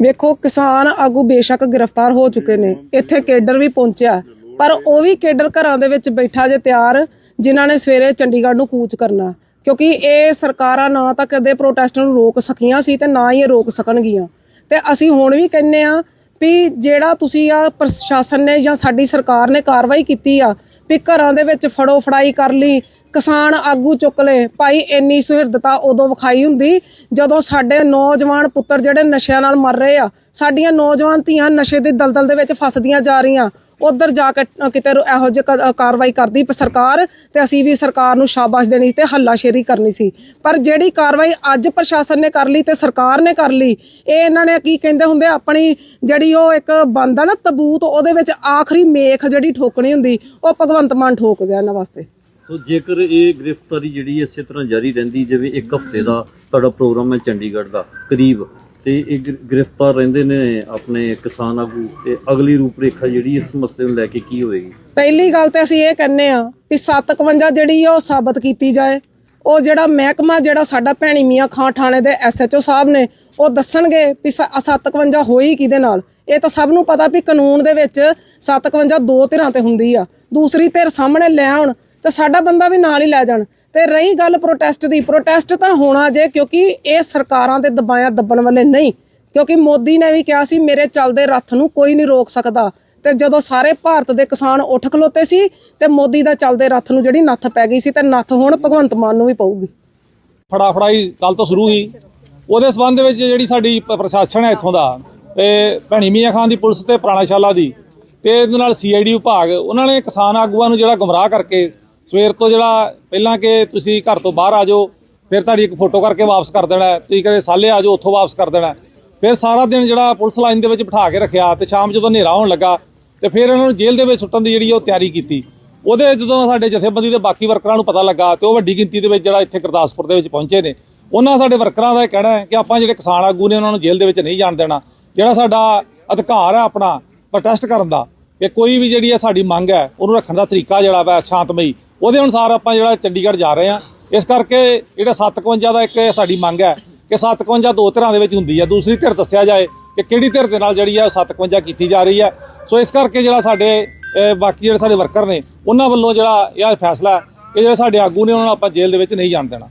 ਵੇਖੋ, ਕਿਸਾਨ ਆਗੂ ਬੇਸ਼ੱਕ ਗ੍ਰਿਫਤਾਰ ਹੋ ਚੁੱਕੇ ਨੇ। ਇੱਥੇ ਕੇਡਰ ਵੀ ਪਹੁੰਚਿਆ। ਪਰ ਉਹ ਵੀ ਕੇਡਰ ਘਰਾਂ ਦੇ ਵਿੱਚ ਬੈਠਾ ਜੇ ਤਿਆਰ, ਜਿਨ੍ਹਾਂ ਨੇ ਸਵੇਰੇ ਚੰਡੀਗੜ੍ਹ ਨੂੰ ਕੂਚ ਕਰਨਾ। ਕਿਉਂਕਿ ਇਹ ਸਰਕਾਰਾਂ ਨਾ ਤਾਂ ਕਦੇ ਪ੍ਰੋਟੈਸਟ ਨੂੰ ਰੋਕ ਸਕੀਆਂ ਸੀ ਤੇ ਨਾ ਹੀ ਇਹ ਰੋਕ ਸਕਣਗੀਆਂ। ਤੇ ਅਸੀਂ ਹੁਣ ਵੀ ਕਹਿੰਨੇ ਆ ਵੀ ਜਿਹੜਾ ਤੁਸੀਂ ਆ ਪ੍ਰਸ਼ਾਸਨ ਨੇ ਜਾਂ ਸਾਡੀ ਸਰਕਾਰ ਨੇ ਕਾਰਵਾਈ ਕੀਤੀ ਆ ਵੀ ਘਰਾਂ ਦੇ ਵਿੱਚ ਫੜੋ ਫੜਾਈ ਕਰ ਲਈ। ਕਿਸਾਨ ਆਗੂ ਚੁੱਕ ਲਏ। ਭਾਈ, ਇੰਨੀ ਸੁਹਿਰਦਤਾ ਉਦੋਂ ਵਿਖਾਈ ਹੁੰਦੀ ਜਦੋਂ ਸਾਡੇ ਨੌਜਵਾਨ ਪੁੱਤਰ ਜਿਹੜੇ ਨਸ਼ਿਆਂ ਨਾਲ ਮਰ ਰਹੇ ਆ, ਸਾਡੀਆਂ ਨੌਜਵਾਨ ਧੀਆਂ ਨਸ਼ੇ ਦੀ ਦਲਦਲ ਦੇ ਵਿੱਚ ਫਸਦੀਆਂ ਜਾ ਰਹੀਆਂ। ਉਧਰ ਜਾ ਕੇ ਕਿਤੇ ਇਹੋ ਜਿਹੀ ਕਾਰਵਾਈ ਕਰਦੀ ਸਰਕਾਰ ਤੇ ਅਸੀਂ ਵੀ ਸਰਕਾਰ ਨੂੰ ਸ਼ਾਬਾਸ਼ ਦੇਣੀ ਤੇ ਹੱਲਾਸ਼ੇਰੀ ਕਰਨੀ ਸੀ। ਪਰ ਜਿਹੜੀ ਕਾਰਵਾਈ ਅੱਜ ਪ੍ਰਸ਼ਾਸਨ ਨੇ ਕਰ ਲਈ ਤੇ ਸਰਕਾਰ ਨੇ ਕਰ ਲਈ, ਇਹ ਇਹਨਾਂ ਨੇ ਕੀ ਕਹਿੰਦੇ ਹੁੰਦੇ ਆਪਣੀ ਜਿਹੜੀ ਉਹ ਇੱਕ ਬੰਦਾ ਨਾ ਤਬੂਤ, ਉਹਦੇ ਵਿੱਚ ਆਖਰੀ ਮੇਖ ਜਿਹੜੀ ਠੋਕਣੀ ਹੁੰਦੀ, ਉਹ ਭਗਵੰਤ ਮਾਨ ਠੋਕ ਗਿਆ ਇਹਨਾਂ ਵਾਸਤੇ। ਸੋ ਜੇਕਰ ਇਹ ਗ੍ਰਿਫਤਾਰੀ ਜਿਹੜੀ ਇਸੇ ਤਰ੍ਹਾਂ ਜਾਰੀ ਰਹਿੰਦੀ, ਜਿਵੇਂ ਇੱਕ ਹਫ਼ਤੇ ਦਾ ਤੁਹਾਡਾ ਪ੍ਰੋਗਰਾਮ ਹੈ ਚੰਡੀਗੜ੍ਹ ਦਾ, ਕਰੀਬ ਤੇ ਇਹ ਗ੍ਰਿ- ਗ੍ਰਿਫਤਾਰ ਰਹਿੰਦੇ ਨੇ ਆਪਣੇ ਕਿਸਾਨ ਆਗੂ ਤੇ ਅਗਲੀ ਰੂਪਰੇਖਾ ਜਿਹੜੀ ਇਸ ਮਸਲੇ ਨੂੰ ਲੈ ਕੇ ਕੀ ਹੋਏਗੀ? ਪਹਿਲੀ ਗੱਲ ਤੇ ਅਸੀਂ ਇਹ ਕਹਿੰਨੇ ਆ ਵੀ 751 ਜਿਹੜੀ ਆ ਉਹ ਸਾਬਤ ਕੀਤੀ ਜਾਏ। ਉਹ ਜਿਹੜਾ ਮਹਿਕਮਾ ਜਿਹੜਾ ਸਾਡਾ ਭੈਣੀ ਮੀਆਂ ਖਾਂ ਥਾਣੇ ਦੇ ਐਸਐਚਓ ਸਾਹਿਬ ਨੇ, ਉਹ ਦੱਸਣਗੇ ਵੀ ਸ- 751 ਹੋਈ ਕਿਹਦੇ ਨਾਲ? ਇਹ ਤਾਂ ਸਭ ਨੂੰ ਪਤਾ ਵੀ ਕਾਨੂੰਨ ਦੇ ਵਿੱਚ 751 ਦੋ ਧਿਰਾਂ ਤੇ ਹੁੰਦੀ ਆ। ਦੂਸਰੀ ਧਿਰ ਸਾਹਮਣੇ ਲੈ ਆਉਣ ਤੇ ਸਾਡਾ ਬੰਦਾ ਵੀ ਨਾਲ ਹੀ ਲੈ ਜਾਣ। ਤੇ ਰਹੀ ਗੱਲ ਪ੍ਰੋਟੈਸਟ ਦੀ। ਪ੍ਰੋਟੈਸਟ ਤਾਂ ਹੋਣਾ ਜੇ, ਕਿਉਂਕਿ ਇਹ ਸਰਕਾਰਾਂ ਦੇ ਦਬਾਇਆ ਦੱਬਣ ਵਾਲੇ ਨਹੀਂ। ਕਿਉਂਕਿ ਮੋਦੀ ਨੇ ਵੀ ਕਿਹਾ ਸੀ, ਮੇਰੇ ਚੱਲਦੇ ਰੱਥ ਨੂੰ ਕੋਈ ਨਹੀਂ ਰੋਕ ਸਕਦਾ। ਤੇ ਜਦੋਂ ਸਾਰੇ ਭਾਰਤ ਦੇ ਕਿਸਾਨ ਉੱਠ ਖਲੋਤੇ ਸੀ, ਤੇ ਮੋਦੀ ਦਾ ਚੱਲਦੇ ਰੱਥ ਨੂੰ ਜਿਹੜੀ ਨੱਥ ਪੈ ਗਈ ਸੀ, ਤੇ ਨੱਥ ਹੁਣ ਭਗਵੰਤ ਮਾਨ ਨੂੰ ਵੀ ਪਊਗੀ। ਫੜਾ ਫੜਾਈ ਕੱਲ ਤੋਂ ਸ਼ੁਰੂ ਹੋਈ। ਉਹਦੇ ਸਬੰਧ ਵਿੱਚ ਜਿਹੜੀ ਸਾਡੀ ਪ- ਪ੍ਰਸ਼ਾਸਨ ਹੈ ਇੱਥੋਂ ਦਾ, ਤੇ ਭੈਣੀ ਮੀਆਂ ਖਾਨ ਦੀ ਪੁਲਿਸ ਤੇ ਪ੍ਰਾਣਾਸ਼ਾਲਾ ਦੀ, ਤੇ ਇਹਦੇ ਨਾਲ ਸੀਆਈਡੀ ਵਿਭਾਗ, ਉਹਨਾਂ ਨੇ ਕਿਸਾਨ ਆਗੂਆਂ ਨੂੰ ਜਿਹੜਾ ਗੁੰਮਰਾਹ ਕਰਕੇ ਸਵੇਰ ਤੋਂ ਜਿਹੜਾ ਪਹਿਲਾਂ ਕਿ ਤੁਸੀਂ ਘਰ ਤੋਂ ਬਾਹਰ ਆ ਜਾਓ, ਫਿਰ ਤੁਹਾਡੀ ਇੱਕ ਫੋਟੋ ਕਰਕੇ ਵਾਪਸ ਕਰ ਦੇਣਾ ਤੁਸੀਂ ਕਦੇ ਸਾਲੇ ਆ ਜਾਓ, ਉੱਥੋਂ ਵਾਪਸ ਕਰ ਦੇਣਾ ਫਿਰ ਸਾਰਾ ਦਿਨ ਜਿਹੜਾ ਪੁਲਿਸ ਲਾਈਨ ਦੇ ਵਿੱਚ ਬਿਠਾ ਕੇ ਰੱਖਿਆ ਤੇ ਸ਼ਾਮ ਜਦੋਂ ਹਨੇਰਾ ਹੋਣ ਲੱਗਾ ਤੇ ਫਿਰ ਇਹਨਾਂ ਨੂੰ ਜੇਲ੍ਹ ਦੇ ਵਿੱਚ ਸੁੱਟਣ ਦੀ ਜਿਹੜੀ ਉਹ ਤਿਆਰੀ ਕੀਤੀ। ਉਹਦੇ ਜਦੋਂ ਸਾਡੇ ਜਥੇਬੰਦੀ ਦੇ ਬਾਕੀ ਵਰਕਰਾਂ ਨੂੰ ਪਤਾ ਲੱਗਾ ਤੇ ਉਹ ਵੱਡੀ ਗਿਣਤੀ ਦੇ ਵਿੱਚ ਜਿਹੜਾ ਇੱਥੇ ਗੁਰਦਾਸਪੁਰ ਦੇ ਵਿੱਚ ਪਹੁੰਚੇ ਨੇ, ਉਹਨਾਂ ਸਾਡੇ ਵਰਕਰਾਂ ਦਾ ਇਹ ਕਹਿਣਾ ਹੈ ਕਿ ਆਪਾਂ ਜਿਹੜੇ ਕਿਸਾਨ ਆਗੂ ਨੇ ਉਹਨਾਂ ਨੂੰ ਜੇਲ੍ਹ ਦੇ ਵਿੱਚ ਨਹੀਂ ਜਾਣ ਦੇਣਾ। ਜਿਹੜਾ ਸਾਡਾ ਅਧਿਕਾਰ ਹੈ ਆਪਣਾ ਪ੍ਰੋਟੈਸਟ ਕਰਨ ਦਾ, ਕਿ ਕੋਈ ਵੀ ਜਿਹੜੀ ਹੈ ਸਾਡੀ ਮੰਗ ਹੈ, ਉਹਨੂੰ ਰੱਖਣ ਦਾ ਤਰੀਕਾ ਜਿਹੜਾ ਵਾ ਸ਼ਾਂਤਮਈ ਉਹਦੇ ਅਨੁਸਾਰ ਆਪਾਂ ਜਿਹੜਾ ਚੰਡੀਗੜ੍ਹ ਜਾ ਰਹੇ ਹਾਂ। ਇਸ ਕਰਕੇ ਜਿਹੜਾ 751 ਦਾ ਇੱਕ ਸਾਡੀ ਮੰਗ ਹੈ ਕਿ 751 ਦੋ ਧਿਰਾਂ ਦੇ ਵਿੱਚ ਹੁੰਦੀ ਹੈ। ਦੂਸਰੀ ਧਿਰ ਦੱਸਿਆ ਜਾਏ ਕਿ ਕਿਹੜੀ ਧਿਰ ਦੇ ਨਾਲ ਜਿਹੜੀ ਹੈ 751 ਕੀਤੀ ਜਾ ਰਹੀ ਹੈ। ਸੋ ਇਸ ਕਰਕੇ ਜਿਹੜਾ ਸਾਡੇ ਬਾਕੀ ਜਿਹੜੇ ਸਾਡੇ ਵਰਕਰ ਨੇ, ਉਹਨਾਂ ਵੱਲੋਂ ਜਿਹੜਾ ਇਹ ਫੈਸਲਾ ਹੈ ਕਿ ਜਿਹੜੇ ਸਾਡੇ ਆਗੂ ਨੇ, ਉਹਨਾਂ ਨੂੰ ਆਪਾਂ ਜੇਲ੍ਹ ਦੇ ਵਿੱਚ ਨਹੀਂ ਜਾਣ ਦੇਣਾ।